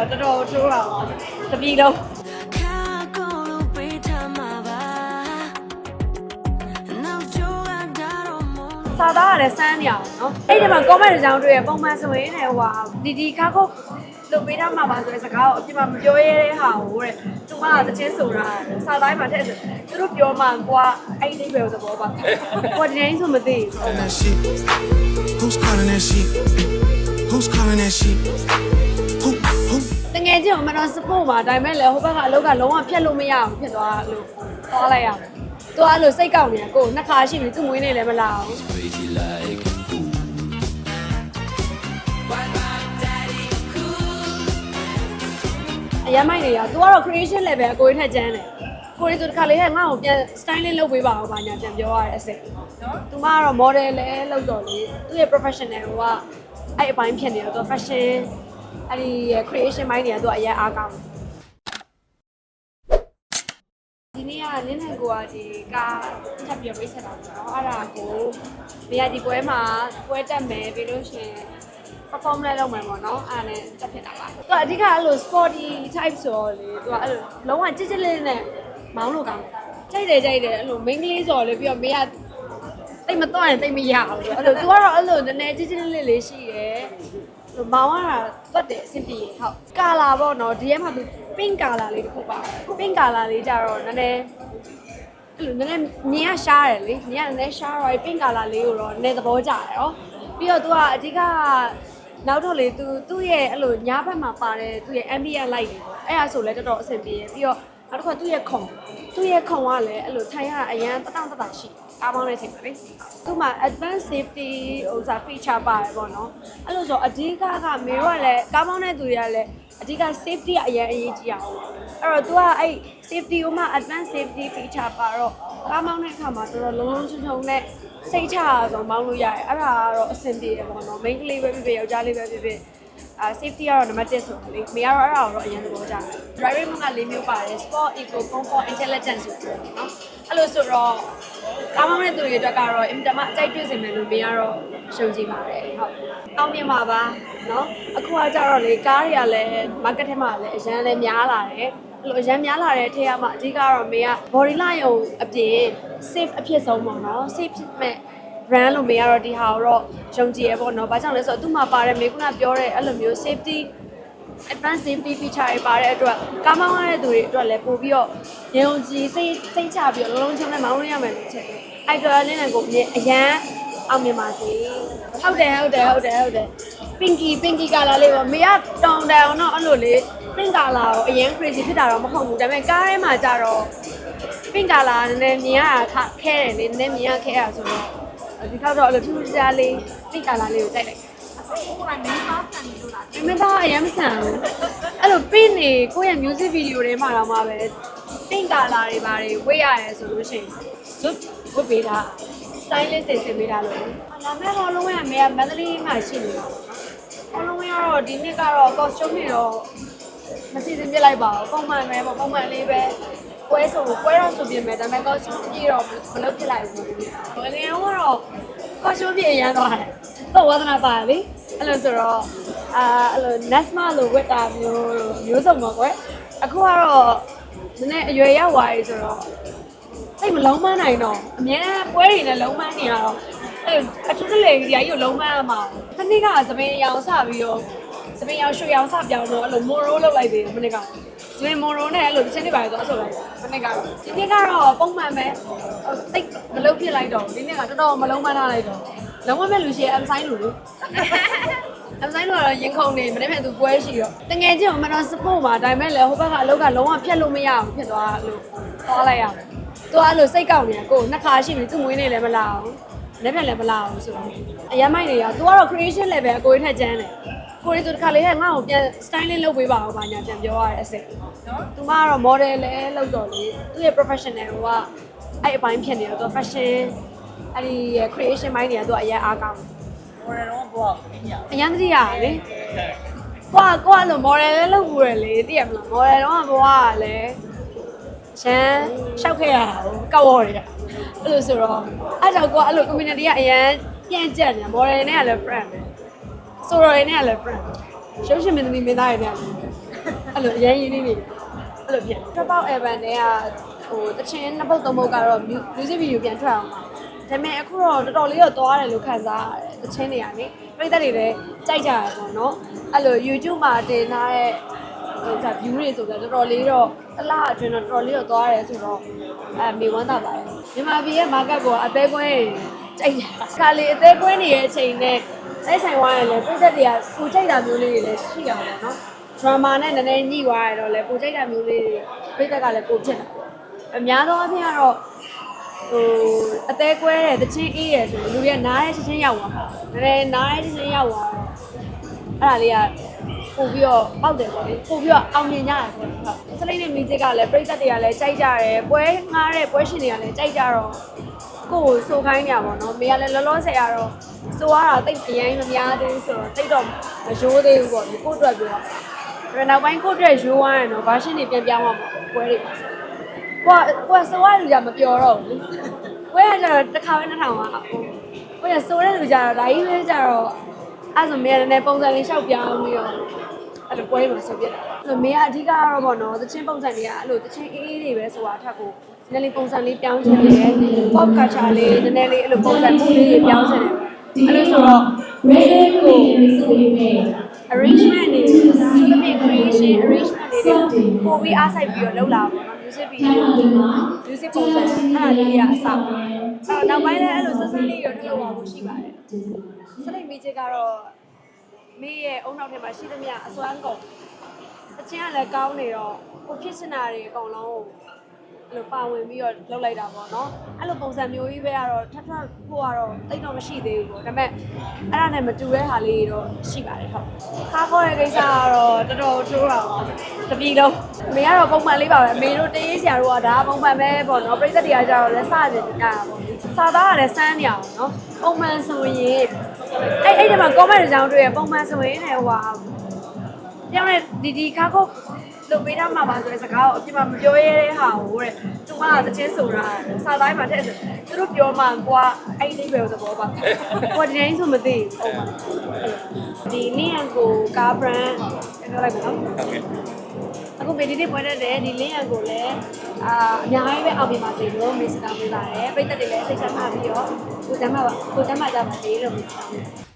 တော့တော်တော်ထိုးတာပါတပီလုံးခါကိုလိုပေးထားမှာပါနောက်ကျိုးကဒါတော့မို့စာသားရတယ်စမ်းနေအောင်နော်အဲ့ဒီမှာ comment တွေကြောင်းတွေ့ရပုံမှန်ဆိုရင်လည်းဟိုဟာဒီဒီခါခုတ်လုပ်ပေးထားမှာပါဆိုတဲ့စကားကိုအပြင်မှာမပြောရတဲ့ဟာကိုတဲ့သူကတချင်းဆိုတာစာသားမှာထည့်ဆိုသူတို့ပြောမှကွာအဲ့ဒီပဲသဘောပါကိုဒီတိုင်းဆိုမသိဘူး calling that sheep? Who's calling that sheep? Who's calling that sheep? Who? Who? တကယ်ကြည့်အောင်မတော်စပို့မှာဒါပေမဲ့လည်းဟိုဘက်ကအလုပ်ကလုံးဝဖြတ်လို့မရအောင်ဖြစ်သွားလို့သွားလိုက်ရအောင်သူကအဲ့လိုစိတ်ကောက်နေတာကိုနှစ်ခါရှိပြီသူ့မွေးနေလည်းမလာအောင် crazy like ooh. အရမိုက်နေရသူကတော့ creation level အကိုကြီးထက်ကျန်းတယ်ကိုရီဆိုတစ်ခါလေးဟဲ့ငါ့ကိုပြန် style လေးလုပ်ပေးပါအောင်ပါညာပြန်ပြောရတဲ့အစိတ်နော်သူမကတော့ model လည်းလုပ်တော့လေသူရဲ့ professional ကအဲ့အပိုင်းဖြစ်နေတော့သူ fashion အဲ့ဒီ creation ပိုင်းတွေကသူကအရင်အားကောင်းတယ်ဒီနေ့ကနင်းနဲ့ကိုကဒီကားချက်ပြပေးဆက်တာပေါ့နော်အဲ့ဒါကိုနေရာဒီပွဲမှာပွဲတက်မယ်ပြီးလို့ရှရင် perform လဲလုပ်မယ်ပေါ့နော်အဲ့ဒါနဲ့တက်ဖြစ်တာပါသူကအဓိကအဲ့လို sporty type ဆိုတော့လေသူကအဲ့လိုလုံးဝကြစ်ကြစ်လေးနဲ့မောင်းလို့ကောင်းတယ်ကြိုက်တယ်ကြိုက်တယ်အဲ့လို main ကလေးဆိုတော့လေပြီးတော့မေးရတိတ်မတော့ရင်တိတ်မရဘူးအဲ့လိုသူကတော့အဲ့လိုနည်းနည်းကြစ်ကြစ်လေးလေးလေးရှိတယ်ဟို မောင်းရတာသွတ်တယ်အဆင်ပြေဟုတ်ကာလာပေါ့နော်ဒီထဲမှာသူ pink ကာလာလေးတစ်ခုပါ pink ကာလာလေးကြတော့နည်းနည်းအဲ့လိုနည်းနည်းမြင်ရရှားတယ်လေမြင်ရနည်းနည်းရှားတော့ pink ကာလာလေးကိုတော့နည်းနည်းသဘောကျတယ်နော်ပြီးတော့သူကအဓိကနောက်တော့လေသူသူ့ရဲ့အဲ့လိုညားဘက်မှာပါတဲ့သူ့ရဲ့ ambient light တွေပေါ့အဲ့ဒါဆိုလဲတော်တော်အဆင်ပြေရပြီးတော့ နောက်တစ်ခါသူ့ရဲ့ခုံသူ့ရဲ့ခုံကလည်းအဲ့လိုထိုင်ရတာအရန်တတောင့်တတာရှိကားပေါင်းတဲ့ချိန်မှာလေသူ့မှာ advanced safety ဥစား feature ပါတယ်ပေါ့နော်အဲ့လိုဆိုအဓိကကမေတို့ကလည်းကားပေါင်းတဲ့သူတွေကလည်းအဓိက safety ကအရင်အရေးကြီးအောင်အဲ့တော့ तू ကအဲ့ safety ကိုမှ advanced safety feature ပါတော့ကားမောင်းတဲ့အခါမှာတော်တော်လုံးလုံးချုံချုံနဲ့စိတ်ချရအောင်မောင်းလို့ရတယ်အဲ့ဒါကတော့အဆင်ပြေတယ်ပေါ့နော် main ကလေးပဲဖြစ်ဖြစ်ယောက်ျားလေးပဲဖြစ်ဖြစ် အာ safety ကတော့နံပါတ်1ဆိုတော့လေမေကတော့အဲ့ဒါကိုတော့အရင်သဘောကျတယ် driving mode က၄မျိုးပါတယ် sport eco comfort intelligence ဆိုတယ်နော်အဲ့လိုဆိုတော့ကားမောင်းတဲ့သူတွေအတွက်ကတော့အင်တာမအကြိုက်တွေ့စင်မယ်လို့မေကတော့ရှုံကြည့်ပါတယ်ဟုတ်အောင်းမြင်ပါပါနော်အခုကကြတော့လေကားတွေကလည်း market ထဲမှာလည်းအရန်လည်းများလာတယ်အဲ့လိုအရန်များလာတဲ့အထက်ကမှအဓိကတော့မေက body line ကိုအပြင် safe အဖြစ်ဆုံးပေါ့နော် safe ဖြစ်မဲ့ brand လို့မေကတော့ဒီဟာကိုတော့ယုံကြည်ရပေါ့နော်။ဘာကြောင့်လဲဆိုတော့သူ့မှာပါတဲ့မေကနာပြောတဲ့အဲ့လိုမျိုး safety advanced safety feature တွေပါတဲ့အတွက်ကားမောင်းရတဲ့သူတွေအတွက်လည်းပို့ပြီးတော့ယုံကြည်စိတ်စိတ်ချပြီးတော့လုံးလုံးချုံနဲ့မောင်းလို့ရမယ်လို့ချက်တယ်။အဲ့တော့လင်းလန်ကိုအအရန်အောင်မြင်ပါစေ။ဟုတ်တယ်ဟုတ်တယ်ဟုတ်တယ်ဟုတ်တယ်။ pinky pinky color လေးပေါ့မေကတောင်တောင်တော့အဲ့လိုလေး pink color ကိုအရင် crazy ဖြစ်တာတော့မဟုတ်ဘူးဒါပေမဲ့ကားထဲမှာကြတော့ pink color နည်းနည်းမြင်ရတာခဲတယ်လေနည်းနည်းမြင်ရခဲရဆိုတော့ ဒီခေါက်တော့အဲ့လိုထူးထူးခြားခြားလေး pink color လေးကိုကြိုက်လိုက်မင်းသားအရင်မဆန်ဘူးအဲ့လို pink တွေကိုယ့်ရဲ့ music video တွေမှာတော့မှပဲ pink color တွေပါတယ်ဝေ့ရတယ်ဆိုလို့ရှိရင် zip ဝတ်ပေးတာ stylist တွေဆင်ပေးတာလို့လာမဲ့တော့လုံးဝအမေကမန္တလေးမှာရှိနေတာပေါ့နော်အလုံးဝကတော့ဒီနှစ်ကတော့ costume တွေတော့မစီစဉ်ပြစ်လိုက်ပါဘူးပုံမှန်ပဲပေါ့ပုံမှန်လေးပဲ ပွဲဆိုပွဲတော့ဆိုပြင်မယ်ဒါပေမဲ့ costume ကြီးတော့မလုပ်ဖြစ်လိုက်ဘူး။ငငယ်ကတော့ costume ပြည့်ရမ်းသွားတယ်။တော့ဝါသနာပါလေ။အဲ့လိုဆိုတော့အာအဲ့လို Nesma လိုဝတ်တာမျိုးလိုမျိုးစုံပါကွယ်။အခုကတော့နည်းနည်းအရွယ်ရောက်သွားပြီဆိုတော့စိတ်မလုံးမနိုင်တော့အများပွဲတွေနဲ့လုံးမနေရတော့အဲ့အထူးတလေကြီးကြီးကိုလုံးမရမှာ။ခဏကသပင်ရောင်စပြီးတော့သပင်ရောင်ရွှေရောင်စပြောင်းတော့အဲ့လိုမိုရိုးလောက်လိုက်သေးတယ်မနေ့က။ သပင်မိုရိုးနဲ့အဲ့လိုတစ်ချက်နေပါတော့ဆိုလိုက်မနေ့ကတော့ဒီနေ့ကတော့ပုံမှန်ပဲတိတ်မလုံးဖြစ်လိုက်တော့ဒီနေ့ကတော်တော်မလုံးမထားလိုက်တော့လုံးဝမဲ့လူရှိရဲ့ M sign လို့လေ။ M sign လို့တော့ရင်ခုန်နေမနေ့ကသူပွဲရှိတော့တငယ်ချင်းကမတော် support မှာဒါပေမဲ့လည်းဟိုဘက်ကအလုပ်ကလုံးဝဖြတ်လို့မရဘူးဖြစ်သွားလို့သွားလိုက်ရတယ်။သူကအဲ့လိုစိတ်ကောက်နေတာကိုနှစ်ခါရှိပြီသူ့မွေးနေလည်းမလာဘူး။လက်ပြန်လည်းမလာဘူးဆိုတော့အရမိုက်နေရသူကတော့ creation level အကိုကြီးထက်ကျန်းတယ်။ကိုရီဆိုတစ်ခါလေးဟဲ့ငါ့ကိုပြန် style လေးလုပ်ပေးပါအောင်ပါညာပြန်ပြောရတဲ့အစိတ် နော်သူမကတော့ model လည်းလုပ်တော့လေသူ့ရဲ့ professional ကအဲ့အပိုင်းဖြစ်နေတော့သူ fashion အဲ့ဒီ creation ပိုင်းတွေကသူကအရင်အားကောင်းတယ်ပေါ်တယ်တော့ဘောကင်းရအရန်တတိရလေကွာကွာလို့ model လည်းလုပ်ဘူးရလေသိရမလား model တော့ဘဝကလည်းရှမ်းရှောက်ခဲ့ရတာကောက်ဝေါ်တွေကအဲ့လိုဆိုတော့အဲ့တော့ကွာအဲ့လို community ကအရန်ပြန့်ကျက်နေ model နဲ့ကလည်း friend ပဲဆိုတော့ရင်းနဲ့ကလည်း friend ရုပ်ရှင်မင်းသမီးမင်းသားရင်းနဲ့ကလည်းအဲ့လိုအရင်ရင်းနေနေ အဲ့လိုပြန်ထွက်ပေါက် Evan တဲ့ကဟိုတချင်းနှစ်ပုတ်သုံးပုတ်ကတော့ music video ပြန်ထွက်အောင်ပါဒါပေမဲ့အခုတော့တော်တော်လေးတော့သွားရတယ်လို့ခံစားရတယ်တချင်းတွေကနေပြိသက်တွေလည်းကြိုက်ကြရပေါ့နော်အဲ့လို YouTube မှာတင်ထားတဲ့ဟိုက view တွေဆိုတော့တော်တော်လေးတော့တစ်လအတွင်းတော့တော်တော်လေးတော့သွားရတယ်ဆိုတော့အဲမေဝမ်းသာပါတယ်မြန်မာပြည်ရဲ့ market ပေါ်အသေးကွင်းကြိုက်တာခါလေအသေးကွင်းနေရဲ့အချိန်နဲ့အဲ့ဆိုင်ဝိုင်းရလဲပြိသက်တွေကကိုကြိုက်တာမျိုးလေးတွေလည်းရှိရပါတော့နော် drama နဲ့နည်းနည်းညှိသွားရတော့လဲကိုကြိုက်တာမျိုးလေးတွေပြိသက်ကလည်းကိုဖြစ်တာအများသောအားဖြင့်ကတော့ဟိုအသေးကွဲတဲ့တချင်းအေးရယ်ဆိုရင်လူတွေကနားတဲ့ချင်းချင်းရောက်သွားမှာနည်းနည်းနားတဲ့ချင်းချင်းရောက်သွားတော့အဲ့ဒါလေးကပို့ပြီးတော့ပေါက်တယ်ပေါ့လေပို့ပြီးတော့အောင်မြင်ကြရတယ်ပေါ့ဟုတ်စလိတ်နဲ့မီဇစ်ကလည်းပြိသက်တွေကလည်းကြိုက်ကြတယ်ပွဲငားတဲ့ပွဲရှင်တွေကလည်းကြိုက်ကြတော့ကိုယ်ကိုစိုးခိုင်းနေရပါတော့မေကလည်းလောလောဆယ်ကတော့စိုးရတာတိတ်အရင်မများသေးဘူးဆိုတော့တိတ်တော့မရိုးသေးဘူးပေါ့ဒီကိုယ့်အတွက်ပြောတာ ဒါနောက်ပိုင်းကိုယ့်အတွက်ရိုးသွားရင်တော့ version တွေပြန်ပြောင်းသွားမှာပွဲတွေပါကိုကကိုကစိုးရလူကြမပြောတော့ဘူးလေပွဲကကျတော့တစ်ခါပဲနှစ်ထောင်ပါဟိုကိုကစိုးတဲ့လူကြတော့ဒါကြီးပဲကြတော့အဲ့ဆိုမေကလည်းပုံစံလေးရှောက်ပြောင်းပြီးတော့အဲ့လိုပွဲမှာဆိုပြတာအဲ့လိုမင်းကအဓိကကတော့ပေါ့နော်သချင်းပုံစံတွေကအဲ့လိုသချင်းအေးအေးတွေပဲဆိုတာထက်ကိုနည်းနည်းလေးပုံစံလေးပြောင်းချင်တယ် pop culture လေးနည်းနည်းလေးအဲ့လိုပုံစံမှုလေးတွေပြောင်းချင်တယ်အဲ့လိုဆိုတော့ music ကို arrangement တွေဆိုတဲ့ creation arrangement တွေပို့ပြီးအားစိုက်ပြီးတော့လုပ်လာပါတော့ music video music ပုံစံအဲ့ဒါလေးတွေကအစအဲ့တော့နောက်ပိုင်းလည်းအဲ့လိုဆက်ဆက်လေးရောလုပ်အောင်ရှိပါတယ်စလိတ် music ကတော့မေရဲ့အုံနောက်ထဲမှာရှိသမျှအစွမ်းကုန်အချင်းကလည်းကောင်းနေတော့ကိုဖြစ်စင်တာတွေအကုန်လုံးကို အဲ့လိုပါဝင်ပြီးတော့လုပ်လိုက်တာပေါ့နော်အဲ့လိုပုံစံမျိုးကြီးပဲကတော့ထပ်ထပ်ဖို့ကတော့တိတ်တော့မရှိသေးဘူးပေါ့ဒါပေမဲ့အဲ့ဒါနဲ့မတူတဲ့ဟာလေးတွေတော့ရှိပါတယ်ဟုတ်ခါခေါ်တဲ့ကိစ္စကတော့တော်တော်ထိုးတာပါတပီလုံးမေကတော့ပုံမှန်လေးပါပဲမေတို့တေးရေးဆရာတို့ကဒါပုံမှန်ပဲပေါ့နော်ပြိသက်တွေကကြတော့လက်စနေကြတာပေါ့စာသားကလည်းစမ်းနေအောင်နော်ပုံမှန်ဆိုရင်အဲ့အဲ့ဒီမှာ comment တွေကြောင်းတွေ့ရပုံမှန်ဆိုရင်လည်းဟိုဟာပြောင်းတဲ့ဒီဒီခါခုတ် လုပ်ပေးထားမှာပါဆိုတဲ့စကားကိုအပြင်မှာမပြောရတဲ့ဟာကိုတဲ့သူမကတချင်းဆိုတာစာသားမှာထည့်ဆိုသူတို့ပြောမှကွာအဲ့ဒီပဲသဘောပါကွာဒီတိုင်းဆိုမသိဘူးဟုတ်ပါဒီလင်းယန်ကိုကား brand ပြောလိုက်ပါနော်အခုဗီဒီယိုပွဲတဲ့ဒီလင်းယန်ကိုလည်းအာအများကြီးပဲအောင်မြင်ပါစေလို့မေစတာပေးပါတယ်ပိတ်သက်တွေလည်းစိတ်ချမ်းသာပြီးတော့ကိုကျမ်းပါကိုကျမ်းပါကြပါစေလို့မေစတာပေး